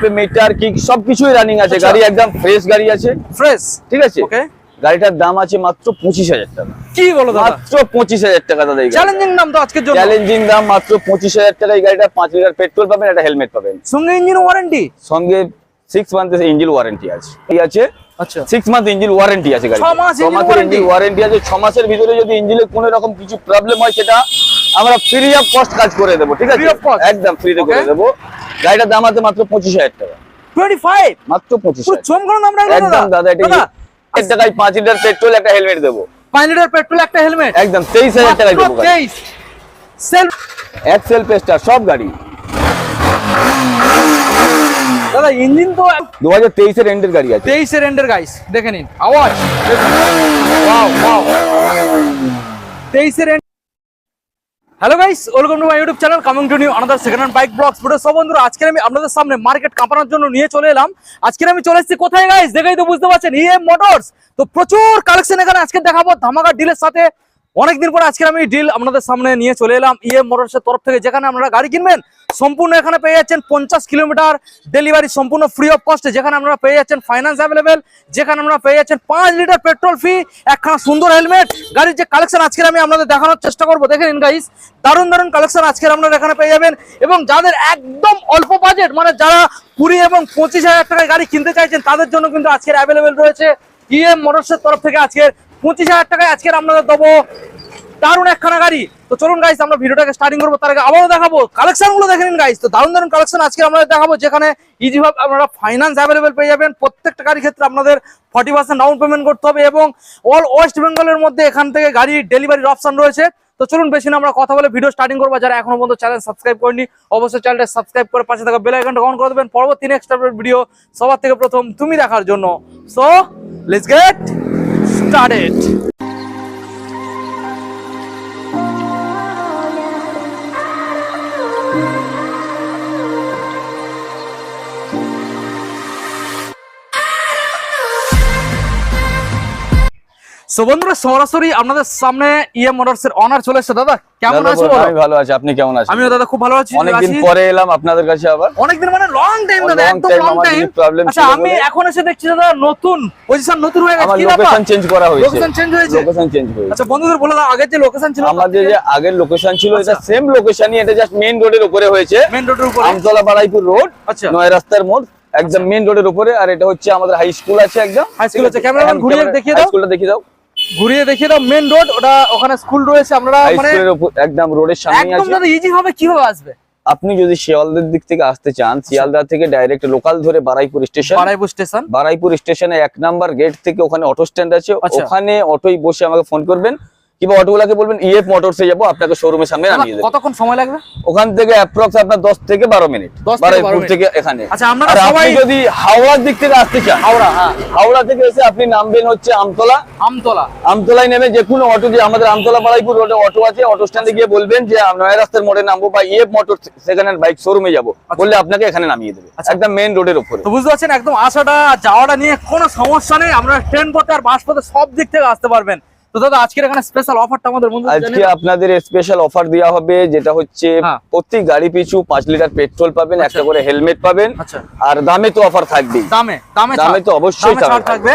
Self meter kick সবকিছুই running আছে। আচ্ছা। গাড়ি একদম ফ্রেশ গাড়ি আছে। ফ্রেশ ঠিক আছে? ওকে গাড়িটার দাম আছে মাত্র পঁচিশ হাজার টাকা। কি বলো দাদা? মাত্র পঁচিশ হাজার টাকা দাদা চ্যালেঞ্জিং নাম তো আজকের জন্য। চ্যালেঞ্জিং দাম মাত্র পঁচিশ হাজার টাকা। এই গাড়িটা পাঁচ লিটার পেট্রোল পাবেন একটা হেলমেট পাবেন। সঙ্গে ইঞ্জিন ওয়ারেন্টি সঙ্গে সিক্স মান্থের ইঞ্জিন ওয়ারেন্টি আছে। এই আছে? আচ্ছা। সিক্স মান্থ ইঞ্জিন ওয়ারেন্টি আছে গাড়ি ছ মাস engine ইঞ্জিন ওয়ারেন্টি আছে। ছ মাসের ভিতরে যদি ইঞ্জিনের কোনো রকম কিছু প্রবলেম হয় সেটা আমরা ফ্রি অফ কস্ট কাজ করে দেবো ঠিক আছে? একদম ফ্রিতে করে দেবো। গাড়িটার দাম আছে মাত্র পঁচিশ হাজার টাকা। টোয়েন্টি ফাইভ মাত্র পঁচিশ পুরো হাজার চমকানো দাম রাখল একদম দাদা? এটা টাকায় পাঁচ লিটার পেট্রোল একটা হেলমেট দেবো। পাঁচ লিটার পেট্রোল একটা হেলমেট একদম তেইশ হাজার টাকায় দেবো তেইশ। সেলফ এক্সেল পেস্টার সব গাড়ি। দাদা ইঞ্জিন তো দু হাজার তেইশের এন্ডের গাড়ি আছে। তেইশের এন্ডের গাইস দেখে নিন। আওয়াজ। তেইশের end hello guys welcome to my YouTube channel coming to new another second hand bike vlogs video সব বন্ধুরা আজকে আমি আপনাদের সামনে মার্কেট কাঁপানোর জন্য নিয়ে চলে এলাম। আজকে আমি চলে এসেছি কোথায় গাইস দেখেই তো বুঝতে পারছেন ইএম মোটরস তো প্রচুর কালেকশন এখানে আজকে দেখাবো, ধামাকা ডিলের সাথে। অনেকদিন পরে আজকে আমি ডিল আপনাদের সামনে নিয়ে চলে এলাম। ইএম মোটরসের তরফ থেকে যেখানে আপনারা গাড়ি কিনবেন, সম্পূর্ণ এখানে পেয়ে যাচ্ছেন পঞ্চাশ কিলোমিটার ডেলিভারি সম্পূর্ণ ফ্রি অফ কস্টে যেখানে আপনারা পেয়ে যাচ্ছেন ফাইন্যান্স অ্যাভেলেবেল যেখানে আপনারা পেয়ে যাচ্ছেন পাঁচ লিটার পেট্রোল ফি একখানা সুন্দর হেলমেট গাড়ির যে কালেকশন আজকে আমি আপনাদের দেখানোর চেষ্টা করব, দেখে নিন গাইস দারুণ দারুণ কালেকশন আজকে আপনারা এখানে পেয়ে যাবেন এবং যাদের একদম অল্প বাজেট মানে যারা কুড়ি এবং পঁচিশ হাজার টাকায় গাড়ি কিনতে চাইছেন, তাদের জন্য কিন্তু আজকের অ্যাভেলেবেল রয়েছে। ইএম মোটরসের তরফ থেকে আজকের পঁচিশ হাজার টাকায় আজকের আপনাদের দেবো দারুণ একখানা গাড়ি। তো চলুন গাইস আমরা ভিডিওটাকে স্টার্টিং করব, তার আগে আবারও দেখাবো। কালেকশনগুলো দেখে নিন গাইস তো দারুণ দারুণ কালেকশন আজকে আমরা দেখাবো, যেখানে ইজিভাবে আপনারা ফাইন্যান্স অ্যাভেলেবেল পেয়ে যাবেন। প্রত্যেকটা গাড়ির ক্ষেত্রে আপনাদের ফর্টি পার্সেন্ট ডাউন পেমেন্ট করতে হবে এবং অল ওয়েস্ট বেঙ্গলের মধ্যে এখান থেকে গাড়ি ডেলিভারির অপশন রয়েছে। তো চলুন বেশি না, আমরা কথা বলে ভিডিও স্টার্টিং করব। যারা এখনও পর্যন্ত চ্যানেল সাবস্ক্রাইব করেনি অবশ্যই চ্যানেলটা সাবস্ক্রাইব করে পাশে থাকা বেল আইকনটা অন করে দেবেন। পরবর্তী নেক্সট ভিডিও সবার থেকে প্রথম তুমি দেখার জন্য। So let's get started. So বন্ধুরা সরাসরি আপনাদের সামনে ইএম মোটরস এর অনার চলে এসেছে। দাদা কেমন আছো বলো, বলো? আমি ভালো আছি আপনি কেমন আছেন? আমিও দাদা খুব ভালো আছি অনেকদিন পরে এলাম আপনাদের কাছে আবার। অনেকদিন মানে লং টাইম দাদা একদম লং টাইম আচ্ছা আমি এখন এসে দেখছি দাদা নতুন পজিশন নতুন হয়ে গেছে। কি লোকেশন চেঞ্জ করা হয়েছে। লোকেশন চেঞ্জ হয়েছে? লোকেশন চেঞ্জ হয়েছে। আচ্ছা বন্ধুদের বলে দাও আগের যে লোকেশন ছিল আমাদের যে আগের লোকেশন ছিল এটা আচ্ছা। সেম লোকেশনই এটা জাস্ট মেইন রোডের উপরে হয়েছে। মেন রোডের উপরে। আমতলা বাড়াইপুর রোড আচ্ছা। নয় রাস্তার মোড় একদম মেইন রোডের উপরে। আর এটা হচ্ছে আমাদের হাই স্কুল আছে একদম। হাই স্কুল আছে। Cameraman ঘুরিয়ে দেখিয়ে দাও। স্কুলটা দেখিয়ে দাও। ঘুরিয়ে দেখিয়ে দাও মেন রোড ওটা ওখানে স্কুল রয়েছে আপনারা মানে একদম রোডের সামনে একদম দাদা ইজি হবে কীভাবে আসবে? আপনি যদি শিয়ালদের দিক থেকে আসতে চান শিয়ালদা থেকে ডাইরেক্ট লোকাল ধরে বারাইপুর স্টেশন বারাইপুর স্টেশন বারাইপুর স্টেশনে এক নাম্বার গেট থেকে ওখানে অটো স্ট্যান্ড আছে। আচ্ছা। ওখানে অটোই বসে আমাকে ফোন করবেন। কিংবা অটোগুলাকে বলবেন ইএফ মোটরসে যাব আপনাকে শোরুমের সামনে নামিয়ে দেবো। কতক্ষণ সময় লাগবে? ওখান থেকে অ্যাপ্রক্স আপনার দশ থেকে বারো মিনিট। 10 থেকে 12 থেকে এখানে। আচ্ছা, সবাই- যদি হাওড়ার দিক থেকে আসতে চান হাওড়া হ্যাঁ। হাওড়া থেকে এসে আপনি নামবেন হচ্ছে আমতলা। আমতলা। আমতলায় নেমে যে কোনো অটো যে আমাদের আমতলা বারাইপুর রোডে অটো আছে অটো স্ট্যান্ডে গিয়ে বলবেন যে নয় রাস্তার মোড়ে নামবো বা ইএফ মোটর হ্যান্ড বাইক শোরুমে যাব। বললে আপনাকে এখানে নামিয়ে দেবে। আচ্ছা। একদম মেইন রোডের উপরে। তো বুঝতে পারছেন একদম আসাটা যাওয়াটা নিয়ে কোনো সমস্যা নেই। আমরা ট্রেন পথে আর বাস পথে সব দিক থেকে আসতে পারবেন। তো দাদা আজকের এখানে স্পেশাল অফারটা আমাদের বন্ধু আজকে আপনাদের স্পেশাল অফার দেওয়া হবে যেটা হচ্ছে হ্যাঁ। প্রতি গাড়ি পিছু পাঁচ লিটার পেট্রোল পাবেন একটা করে হেলমেট পাবেন আচ্ছা। আর দামে তো অফার থাকবেই। দামে দামে তো অবশ্যই থাকবে।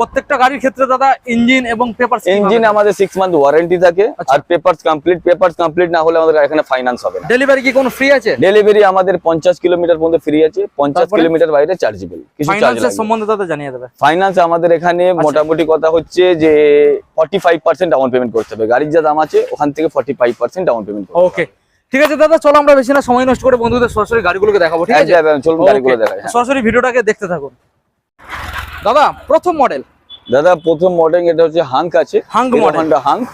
প্রত্যেকটা গাড়ির ক্ষেত্রে দাদা ইঞ্জিন এবং পেপার ইঞ্জিন আমাদের সিক্স মান্থ ওয়ারেন্টি থাকে। আর পেপারস কমপ্লিট পেপার কমপ্লিট না হলে আমাদের এখানে ফাইন্যান্স হবে না। ডেলিভারি কি কোনো ফ্রি আছে? ডেলিভারি আমাদের পঞ্চাশ কিলোমিটার পর্যন্ত ফ্রি আছে পঞ্চাশ কিলোমিটার বাইরে চার্জেবল কিছু চার্জ সম্বন্ধে দাদা জানিয়ে দেবে। ফাইন্যান্স আমাদের এখানে আচ্ছা। মোটামুটি কথা হচ্ছে যে forty five percent down payment করতে হবে। গাড়ির যা দাম আছে ওখান থেকে forty five percent down payment okay ঠিক আছে দাদা চলো আমরা বেশি না সময় নষ্ট করে বন্ধুদের সরাসরি গাড়িগুলোকে দেখাবো ঠিক আছে? চলুন গাড়িগুলো Okay, হ্যাঁ। সরাসরি ভিডিওটাকে দেখতে থাকুন। দাদা প্রথম মডেল দাদা প্রথম মডেল এটা হচ্ছে হাঙ্ক আছে। Hunk model। হন্ডা হাঙ্ক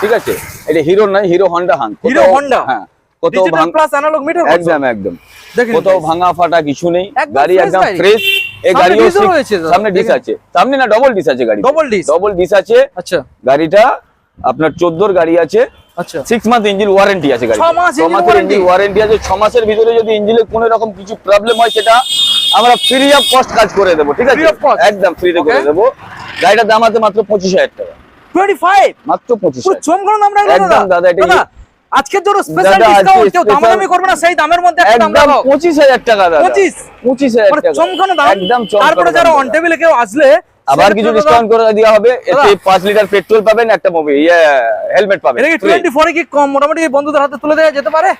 ঠিক আছে? এটা হিরো নয় Hero Honda Hunk Hero Honda? হ্যাঁ কোথাও ডিজিটাল ভাঙ প্লাস অ্যানালগ মিটার একদম একদম। দেখেন কোথাও ভাঙা ফাটা কিছু নেই। গাড়ি একদম ফ্রেশ এই গাড়িও সামনে ডিস আছে। সামনে না ডবল ডিস আছে গাড়ি Double disc? ডবল ডিস আছে। আচ্ছা। গাড়িটা আপনার চোদ্দোর গাড়ি আছে। আচ্ছা। সিক্স মান্থ ইঞ্জিন ওয়ারেন্টি আছে গাড়ি ছ মাস ইঞ্জিন ওয়ারেন্টি আছে। ছ মাসের ভিতরে যদি ইঞ্জিনের কোনো রকম কিছু প্রবলেম হয় সেটা আমরা ফ্রি অফ কস্ট কাজ করে দেবো ঠিক আছে? একদম ফ্রিতে করে দেবো। গাড়িটার দাম আছে মাত্র পঁচিশ হাজার টাকা। 25 মাত্র পঁচিশ একদম দাদা এটা আজকের জন্য স্পেশাল ডিসকাউন্ট কেউ দামাদামি করবে না সেই দামের মধ্যে একটা দাম একদম দেখাও পঁচিশ হাজার টাকা দাদা। 25? পঁচিশ হাজার মানে টাকা। চমকানো দাম। একদম চমকানো তারপরে যারা অন দাদা। টেবিলে কেউ আসলে আবার কিছু ডিসকাউন্ট করে দেওয়া হবে। এতে লিটার পেট্রোল পাবেন একটা মোবাইল ইয়ে হেলমেট পাবেন। এটা টোয়েন্টি ফোরে কি কম? মোটামুটি বন্ধুদের হাতে তুলে দেওয়া যেতে পারে?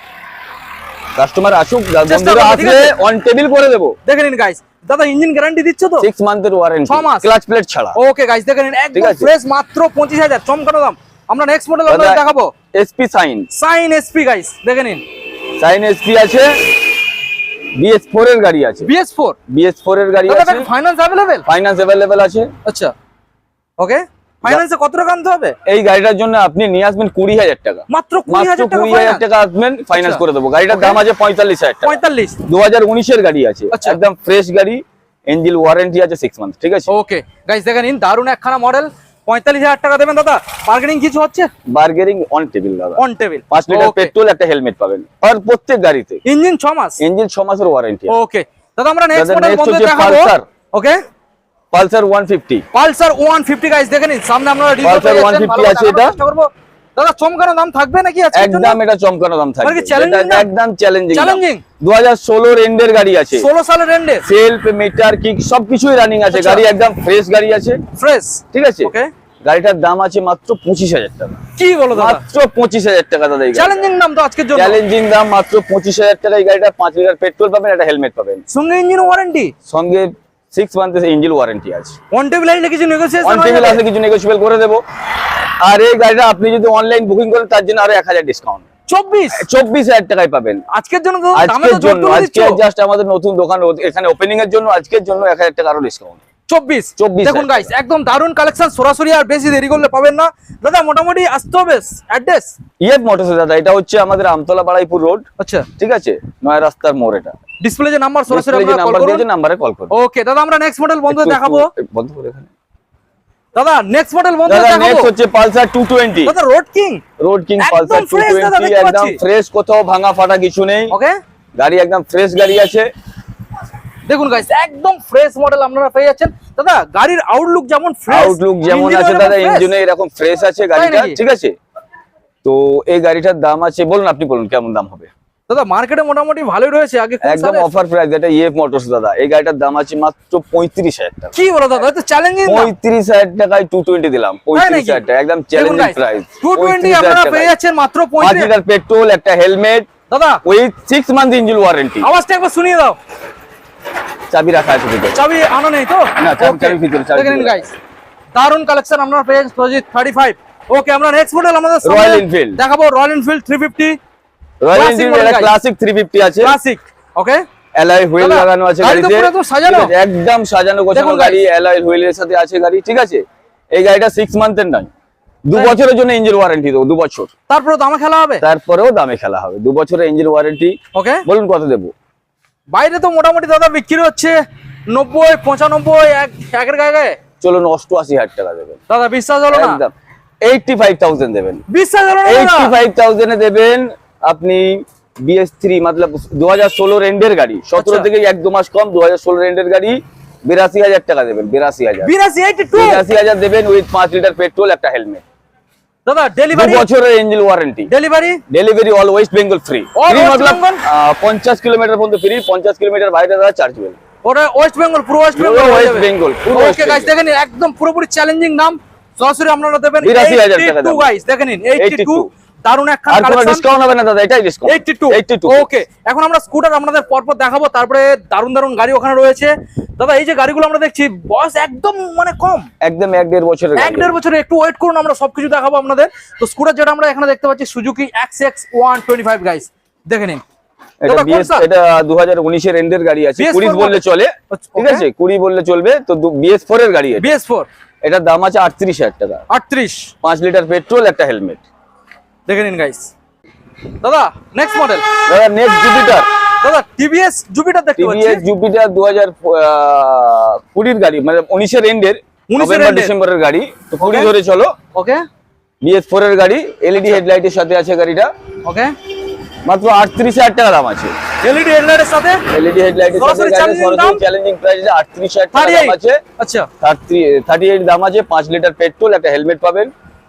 কাস্টমার আসুক বন্ধুরা আসলে অন টেবিল করে দেবো। দেখে নিন গাইস দাদা ইঞ্জিন গ্যারান্টি দিচ্ছ তো? সিক্স মান্থের ওয়ারেন্টি ছ মাস। ক্লাচ প্লেট ছাড়া। ওকে গাইস দেখে নিন একদম ফ্রেশ মাত্র পঁচিশ হাজার। চমকানো দাম। আমরা নেক্সট মডেল আপনাদের দেখাবো। SP Shine Shine SP guys দেখে নিন। সাইন এসপি আছে। বিএস ফোর এর গাড়ি আছে। বিএস ফোর বিএস ফোর এর গাড়ি আছে। ফাইন্যান্স অ্যাভেলেবেল ফাইনান্স অ্যাভেলেবেল আছে। আচ্ছা। ওকে ফাইন্যান্সে কত টাকা আনতে হবে? এই গাড়িটার জন্য আপনি নিয়ে আসবেন কুড়ি হাজার টাকা। মাত্র কুড়ি হাজার টাকা আসবেন ফাইন্যান্স আচ্ছা। করে দেবো। গাড়িটার দাম আছে পঁয়তাল্লিশ হাজার টাকা। পঁয়তাল্লিশ। দু হাজার উনিশের গাড়ি আছে। আচ্ছা। একদম ফ্রেশ গাড়ি ওয়ারেন্টি আছে সিক্স মান্থ ঠিক আছে? ওকে গাইস নিন দারুণ একখানা মডেল পঁয়তাল্লিশ হাজার টাকা দেবেন দাদা। বার্গেনিং কিছু হচ্ছে? বার্গেনিং অন টেবিল দাদা। অন টেবিল পাঁচ লিটার পেট্রোল একটা হেলমেট পাবেন। আর প্রত্যেক গাড়িতে। ইঞ্জিন ছ মাস? ইঞ্জিন ছ মাসের ওয়ারেন্টি ওকে দাদা আমরা নেক্সট মডেল বন্ধু দেখাবো। Okay Pulsar one fifty Pulsar one fifty guys দেখে নিন। সামনে আমরা Pulsar 150 আছে এটা। দাদা চমকানো দাম থাকবে নাকি আজকে একদম এটা চমকানো দাম থাকবে। মানে দাম? একদম চ্যালেঞ্জিং? দু হাজার এন্ডের গাড়ি আছে। ষোলো সালের রেন্ডে সেলফ মিটার কিক সবকিছুই রানিং আছে। আচ্ছা। গাড়ি একদম ফ্রেশ গাড়ি আছে। ফ্রেশ ঠিক আছে? ওকে গাড়িটার দাম আছে মাত্র পঁচিশ হাজার টাকা। কি বলো দাদা? মাত্র পঁচিশ হাজার টাকা দাদা চ্যালেঞ্জিং দাম তো আজকের জন্য। চ্যালেঞ্জিং দাম মাত্র পঁচিশ হাজার টাকা। এই গাড়িটা পাঁচ লিটার পেট্রোল পাবেন একটা হেলমেট পাবেন। সঙ্গে ইঞ্জিন ওয়ারেন্টি সঙ্গে সিক্স মান্থের ইঞ্জিন ওয়ারেন্টি আছে। অন টেবিল আসলে কিছু অন টেবিল আসলে কিছু নেগোসিয়েবল করে দেবো। আর এই গাড়িটা আপনি যদি অনলাইন বুকিং করেন তার জন্য আরও এক হাজার ডিসকাউন্ট চব্বিশ? চব্বিশ হাজার টাকায় পাবেন। আজকের জন্য আজকের জন্য আজকে জাস্ট আমাদের নতুন দোকান এখানে ওপেনিং এর জন্য আজকের জন্য এক হাজার টাকা আরও ডিসকাউন্ট চব্বিশ। 24 দেখুন গাইস একদম দারুণ কালেকশন সরাসরি আর বেশি দেরি করলে পাবেন না। দাদা মোটামুটি আসতে হবে অ্যাড্রেস ইয়েপ মোটরস দাদা এটা হচ্ছে আমাদের আমতলা বাড়াইপুর রোড আচ্ছা। ঠিক আছে? নয় রাস্তার মোড় এটা। ডিসপ্লে যে নাম্বার সরাসরি আপনারা কল করুন। নাম্বারে কল করুন। ওকে দাদা আমরা নেক্সট মডেল বন্ধু দেখাবো। বন্ধ করে এখানে। দাদা নেক্সট মডেল বন্ধু দাদা নেক্সট হচ্ছে পালসার 220 দাদা road king road king Pulsar দাদা, 220 একদম ফ্রেশ কোথাও ভাঙা ফাটা কিছু নেই। ওকে গাড়ি একদম ফ্রেশ গাড়ি আছে। দেখুন গাইস একদম ফ্রেশ মডেল আপনারা পেয়ে যাচ্ছেন। দাদা গাড়ির আউটলুক যেমন ফ্রেশ আউটলুক যেমন আছে দাদা ইঞ্জিনে এরকম ফ্রেশ আছে গাড়িটা ঠিক আছে? তো এই গাড়িটার দাম আছে বলুন আপনি বলুন কেমন দাম হবে? দাদা মার্কেটে মোটামুটি ভালোই রয়েছে আগে একদম অফার প্রাইস এটা ইএফ মোটরস দাদা। এই গাড়িটার দাম আছে মাত্র পঁয়ত্রিশ হাজার টাকা। কি বলো দাদা এটা চ্যালেঞ্জিং পঁয়ত্রিশ হাজার টাকায় টু টোয়েন্টি দিলাম পঁয়ত্রিশ হাজার টাকা একদম চ্যালেঞ্জিং প্রাইস টু টোয়েন্টি আপনারা পেয়ে যাচ্ছেন মাত্র পাঁচ পঁয়ত্রিশ লিটার পেট্রোল একটা হেলমেট দাদা। With six month engine warranty আওয়াজটা একবার শুনিয়ে দাও। চাবি রাখা আছে ভিতরে। চাবি আনো নেই তো? না, চাবি- চাবি ভিতরে, চাবি দেখে নিন গাইস দারুণ কালেকশন আপনারা পেয়ে যাচ্ছেন প্রজিত থার্টি ফাইভ ওকে আমরা নেক্সট মডেল আমাদের Royal Enfield। দেখাবো Royal Enfield three fifty Royal Enfield এটা ক্লাসিক থ্রি ফিফটি আছে। ক্লাসিক ওকে অ্যালয় হুইল লাগানো আছে গাড়িতে একদম সাজানো। গোছানো গাড়ি অ্যালয় হুইলের সাথে আছে গাড়ি ঠিক আছে? এই গাড়িটা সিক্স মান্থের নয়। দু বছরের জন্য ইঞ্জিন ওয়ারেন্টি দেবো দু বছর। তারপরে দামে খেলা হবে? তারপরেও দামে খেলা হবে। দু বছরের ইঞ্জিন ওয়ারেন্টি ওকে বলুন কত দেবো? বাইরে তো মোটামুটি দাদা বিক্রি হচ্ছে নব্বই পঁচানব্বই এক একের গায়ে। চলুন অষ্টআশি হাজার টাকা দেবেন। দাদা বিশ্বাস হলো না? একদম। এইটটি ফাইভ থাউজেন্ড দেবেন। বিশ্বাস হলো এইটটি ফাইভ থাউজেন্ডে দেবেন আপনি বিএস থ্রি মতলব দু হাজার ষোলোর এন্ডের গাড়ি। সতেরো আচ্ছা। থেকে এক দু মাস কম দু হাজার ষোলোর এন্ডের গাড়ি বিরাশি হাজার টাকা দেবেন বিরাশি হাজার। বিরাশি হাজার দেবেন উইথ পাঁচ লিটার পেট্রোল একটা হেলমেট দাদা ডেলিভারি বছরের engine warranty delivery delivery all West Bengal free free মতলব Bengal? আহ, পঞ্চাশ কিলোমিটার পর্যন্ত ফ্রি পঞ্চাশ কিলোমিটার বাইরে দাদা চার্জ হবে ওটা ওয়েস্ট বেঙ্গল পুরো West Bengal West Bengal okay guys দেখেন একদম পুরোপুরি চ্যালেঞ্জিং নাম। সরাসরি আপনারা দেবেন 82,000 টাকা। গাইস দেখেন 82 82 দারুণ একটা আর কোনো ডিসকাউন্ট হবে না দাদা এটাই ডিসকাউন্ট 82 82 ওকে এখন আমরা স্কুটার আপনাদের পরপর দেখাবো তারপরে দারুণ দারুণ গাড়ি ওখানে রয়েছে। দাদা এই যে গাড়িগুলো আমরা দেখছি বয়স একদম মানে কম। একদম এক দেড় বছরের এক দেড় বছরে একটু ওয়েট করুন আমরা সবকিছু দেখাবো আপনাদের। তো স্কুটার যেটা আমরা এখানে দেখতে পাচ্ছি Suzuki access one twenty five guys দেখে নিন। এটা বিএস? এটা দু হাজার উনিশের এন্ডের গাড়ি আছে BS4 কুড়ি বললে চলে আচ্ছা, ঠিক আছে? কুড়ি বললে চলবে তো বিএস ফোর এর গাড়ি এটা। বিএস ফোর এটার দাম আছে আটত্রিশ হাজার টাকা। আটত্রিশ। পাঁচ লিটার পেট্রোল একটা হেলমেট। দেখে নিন গাইস দাদা নেক্সট মডেল দাদা নেক্সট জুপিটার দাদা টিভিএস জুপিটার দেখতে পাচ্ছি। টিভিএস জুপিটার দু হাজার কুড়ির গাড়ি মানে উনিশের এন্ডের 19 এর। ডিসেম্বরের গাড়ি। তো কুড়ি Okay. ধরে চলো। ওকে বিএস ফোর এর গাড়ি এলইডি হেডলাইটের সাথে আছে গাড়িটা। ওকে মাত্র আটত্রিশ হাজার টাকা দাম আছে। এলইডি হেডলাইটের সাথে? এলইডি হেডলাইটের সাথে সরাসরি চ্যালেঞ্জিং প্রাইস আটত্রিশ হাজার টাকা দাম আছে। আচ্ছা। থার্টি এইট দাম আছে পাঁচ লিটার পেট্রোল একটা হেলমেট পাবেন।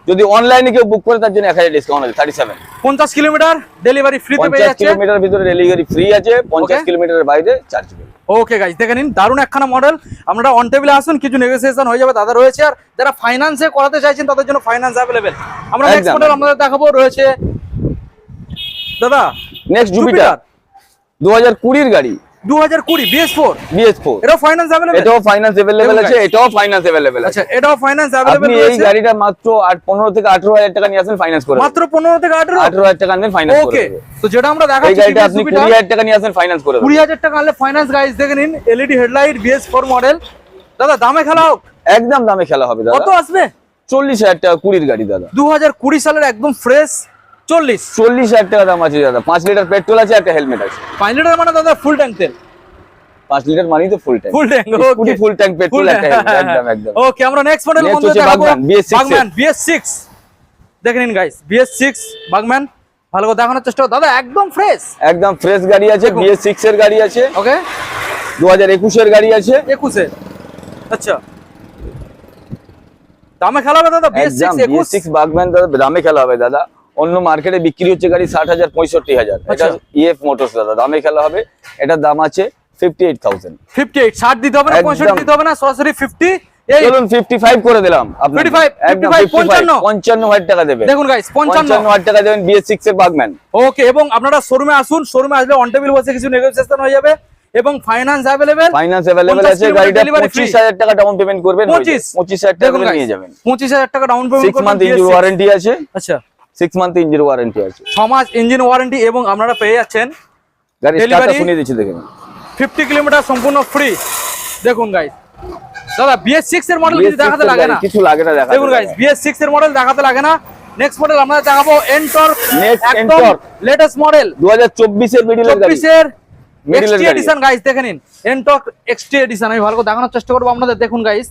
যদি অনলাইনে কেউ বুক করে তার জন্য এক হাজার ডিসকাউন্ট আছে থার্টি সেভেন পঞ্চাশ কিলোমিটার ডেলিভারি ফ্রিতে পেয়ে পঞ্চাশ কিলোমিটার ভিতরে ডেলিভারি ফ্রি আছে পঞ্চাশ Okay. কিলোমিটারের বাইরে চার্জ ওকে গাইজ দেখে নিন দারুণ একখানা মডেল আপনারা অন টেবিলে আসুন কিছু নেগোসিয়েশন হয়ে যাবে দাদা রয়েছে। আর যারা ফাইন্যান্সে করাতে চাইছেন তাদের জন্য ফাইন্যান্স অ্যাভেলেবেল আমরা নেক্সট মডেল। আমাদের দেখাবো রয়েছে। দাদা নেক্সট জুপিটার দু হাজার কুড়ির গাড়ি। এটাও আছে এটাও আচ্ছা এটাও এই গাড়িটা মাত্র থেকে টাকা নিয়ে আসেন করে মাত্র থেকে টাকা করে ওকে তো যেটা আমরা এই গাড়িটা আপনি টাকা নিয়ে আসেন করে আনলে দেখে নিন এলইডি হেডলাইট মডেল দাদা দামে খেলা হোক। একদম দামে খেলা হবে কত দাদা আসবে হাজার টাকা কুড়ির গাড়ি দাদা। দু হাজার কুড়ি সালের একদম ফ্রেশ চল্লিশ। চল্লিশ হাজার টাকা দাম আছে দাদা। পাঁচ লিটার পেট্রোল আছে একটা হেলমেট আছে। পাঁচ লিটার মানে দাদা ফুল ট্যাঙ্ক তেল? পাঁচ লিটার মানেই তো full tank full tank full tank petrol একটা helmet, একদম একদম। ওকে আমরা নেক্সট মডেল Next মধ্যে হচ্ছে দেখাবো। Bugman, BS6 বাগম্যান BS6 দেখে নিন গাইস BS6 বাগম্যান ভালো করে দেখানোর চেষ্টা। দাদা একদম ফ্রেশ একদম ফ্রেশ গাড়ি আছে এর গাড়ি আছে। ওকে গাড়ি আছে। আচ্ছা। দামে খেলা হবে দাদা BS6 একদম একুশ? বিএস সিক্স বাগম্যান দাদা দামে খেলা হবে দাদা। অন্য মার্কেটে বিক্রি হচ্ছে গাড়ি ষাট হাজার পঁয়ষট্টি হাজার। এটা আচ্ছা। ইএফ মোটরস দাদা দামে খেলা হবে। এটার দাম আছে fifty eight thousand fifty eight ষাট দিতে হবে না পঁয়ষট্টি দিতে হবে না সরাসরি ফিফটি চলুন ফিফটি ফাইভ করে দিলাম। আপনাকে। 55, একদম 55, 55, পঞ্চান্ন। পঞ্চান্ন হাজার টাকা দেবে দেখুন গাইস পঞ্চান্ন। পঞ্চান্ন হাজার টাকা দেবেন বিএস সিক্স এর বাগম্যান ওকে এবং আপনারা শোরুমে আসুন শোরুমে আসলে অন টেবিল বসে কিছু নেগোসিয়েশন হয়ে যাবে। এবং ফাইন্যান্স আছে গাড়িটা। পঁচিশ টাকা ডাউন পেমেন্ট করবেন। পঁচিশ। পঁচিশ হাজার টাকা নিয়ে যাবেন। পঁচিশ হাজার টাকা down payment six month engine warranty আছে। আচ্ছা। সিক্স মান্থ ইঞ্জিন ওয়ারেন্টি আছে। ছ মাস ইঞ্জিন ওয়ারেন্টি এবং আপনারা পেয়ে যাচ্ছেন গাড়ির শুনিয়ে দিচ্ছি দেখেন ফিফটি কিলোমিটার সম্পূর্ণ ফ্রি দেখুন দাদা বিএস সিক্স এর মডেল কিছু দেখাতে লাগে না? কিছু লাগে না দেখুন গাইস বিএস সিক্স এর মডেল দেখাতে লাগে না। নেক্সট মডেল আমরা দেখাবো এন্টর একদম লেটেস্ট মডেল দু হাজার চব্বিশের মিডিলের গাড়ি। চব্বিশের Middle এর এক্সটি এডিশন দেখে নিন। এক্সটি এডিশন আমি ভালো করে দেখানোর চেষ্টা করব আপনাদের। দেখুন গাইস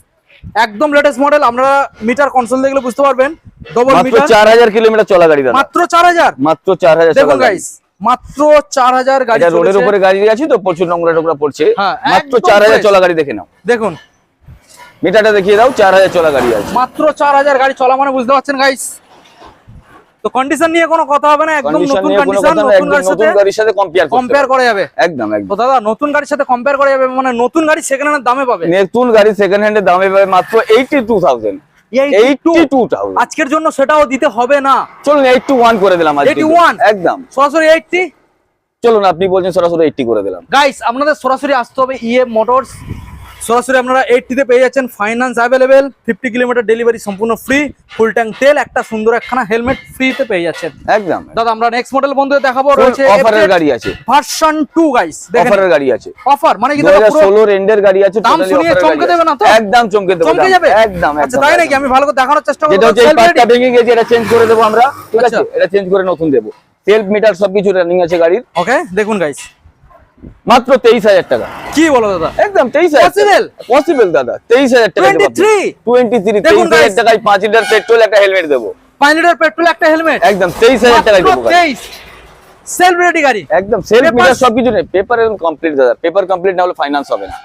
একদম লেটেস্ট মডেল আপনারা মিটার কনসোল দেখলে বুঝতে পারবেন। ডবল মিটার চার হাজার কিলোমিটার চলা গাড়ি দাদা। মাত্র চার হাজার? মাত্র চার হাজার দেখুন गाइस গাইস মাত্র চার হাজার গাড়ি এটা রোডের উপরে গাড়ি আছে তো প্রচুর নোংরা টোংরা পড়ছে। হ্যাঁ, মাত্র একদম চার হাজার fresh। চলা গাড়ি দেখে নাও। দেখুন। মিটারটা দেখিয়ে দাও চার হাজার চলা গাড়ি আছে। মাত্র চার হাজার গাড়ি চলা মানে বুঝতে পারছেন গাইস তো কন্ডিশন নিয়ে কোনো কথা হবে না একদম নতুন কন্ডিশন নতুন গাড়ির সাথে কম্পেয়ার কম্পেয়ার করা যাবে। একদম একদম। দাদা নতুন গাড়ির সাথে কম্পেয়ার করা যাবে মানে নতুন গাড়ি সেকেন্ড হ্যান্ডের দামে পাবে। নতুন গাড়ি সেকেন্ড হ্যান্ডের দামে পাবে মাত্র eighty two thousand eighty two thousand আজকের জন্য সেটাও দিতে হবে না। চলুন এইট টু ওয়ান করে দিলাম আজকে 81? একদম। সরাসরি এইটটি চলুন আপনি বলছেন সরাসরি এইটটি করে দিলাম। গাইস আপনাদের সরাসরি আসতে হবে ইএ মোটরস সরাসরি আপনারা এইটটিতে পেয়ে যাচ্ছেন finance available fifty kilometre delivery সম্পূর্ণ ফ্রি ফুল ট্যাঙ্ক তেল একটা সুন্দর একখানা হেলমেট ফ্রিতে পেয়ে যাচ্ছেন। একদম। দাদা আমরা নেক্সট মডেল বন্ধুদের দেখাবো রয়েছে অফারের গাড়ি আছে। ভার্সন টু গাইস দেখেন। অফারের গাড়ি আছে। অফার মানে কি দাদা পুরো ষোলোর এন্ডের গাড়ি আছে দাম শুনিয়ে চমকে দেবে না তো? একদম চমকে দেবো চমকে যাবে? একদম আচ্ছা তাই নাকি? আমি ভালো করে দেখানোর চেষ্টা করব। হচ্ছে এই পার্টটা ভেঙে গেছে এটা চেঞ্জ করে দেবো আমরা। ঠিক আছে আচ্ছা। এটা চেঞ্জ করে নতুন দেবো। সেলফ মিটার সবকিছু রানিং আছে গাড়ির। ওকে দেখুন গাইস মাত্র তেইশ হাজার টাকা। কি বলো দাদা? একদম তেইশ হাজার পসিবল দাদা তেইশ হাজার টাকা 23? টোয়েন্টি থ্রি তেইশ হাজার টাকায় পাঁচ লিটার পেট্রোল একটা হেলমেট দেবো। পাঁচ লিটার পেট্রোল একটা হেলমেট একদম তেইশ হাজার টাকায় দেবো গাড়ি। তেইশ। সেলফ রেডি গাড়ি। একদম সেলফ মিটার সবকিছু নেই। পেপার একদম কমপ্লিট দাদা। পেপার কমপ্লিট না হলে ফাইন্যান্স হবে না।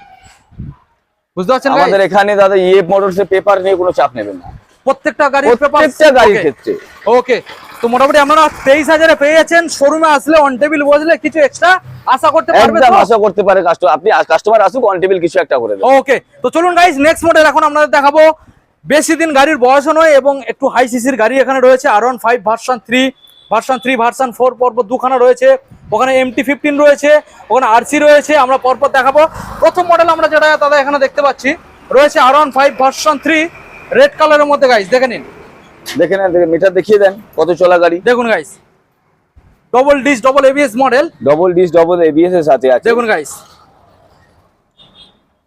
বুঝতে পারছেন আমাদের এখানে দাদা ইয়ে মোটরস পেপার নিয়ে কোনো চাপ নেবেন না। প্রত্যেকটা গাড়ির পেপার প্রত্যেকটা গাড়ির ক্ষেত্রে। ওকে তো মোটামুটি আপনারা তেইশ হাজারে পেয়ে যাচ্ছেন শোরুমে আসলে অন টেবিল বসলে কিছু এক্সট্রা আশা করতে পারবে একদম আশা করতে পারে কাস্টমার আপনি কাস্টমার আসুক অন টেবিল কিছু একটা করে দেবেন ওকে তো চলুন গাইস নেক্সট মডেল এখন আপনাদের দেখাবো। বেশি দিন গাড়ির বয়সও নয় এবং একটু হাই সিসির গাড়ি এখানে রয়েছে R one five version three version three version four পরপর দুখানা রয়েছে। ওখানে এমটি ফিফটিন রয়েছে ওখানে আরসি রয়েছে আমরা পরপর দেখাবো। প্রথম মডেল আমরা যেটা দাদা এখানে দেখতে পাচ্ছি। রয়েছে R one five version three red কালারের মধ্যে গাইস দেখে নিন। দেখে নেন দেখে মিটার দেখিয়ে দেন কত চলা গাড়ি। দেখুন guys double disc double ABS model double disc double ABS এর সাথে আছে। দেখুন গাইস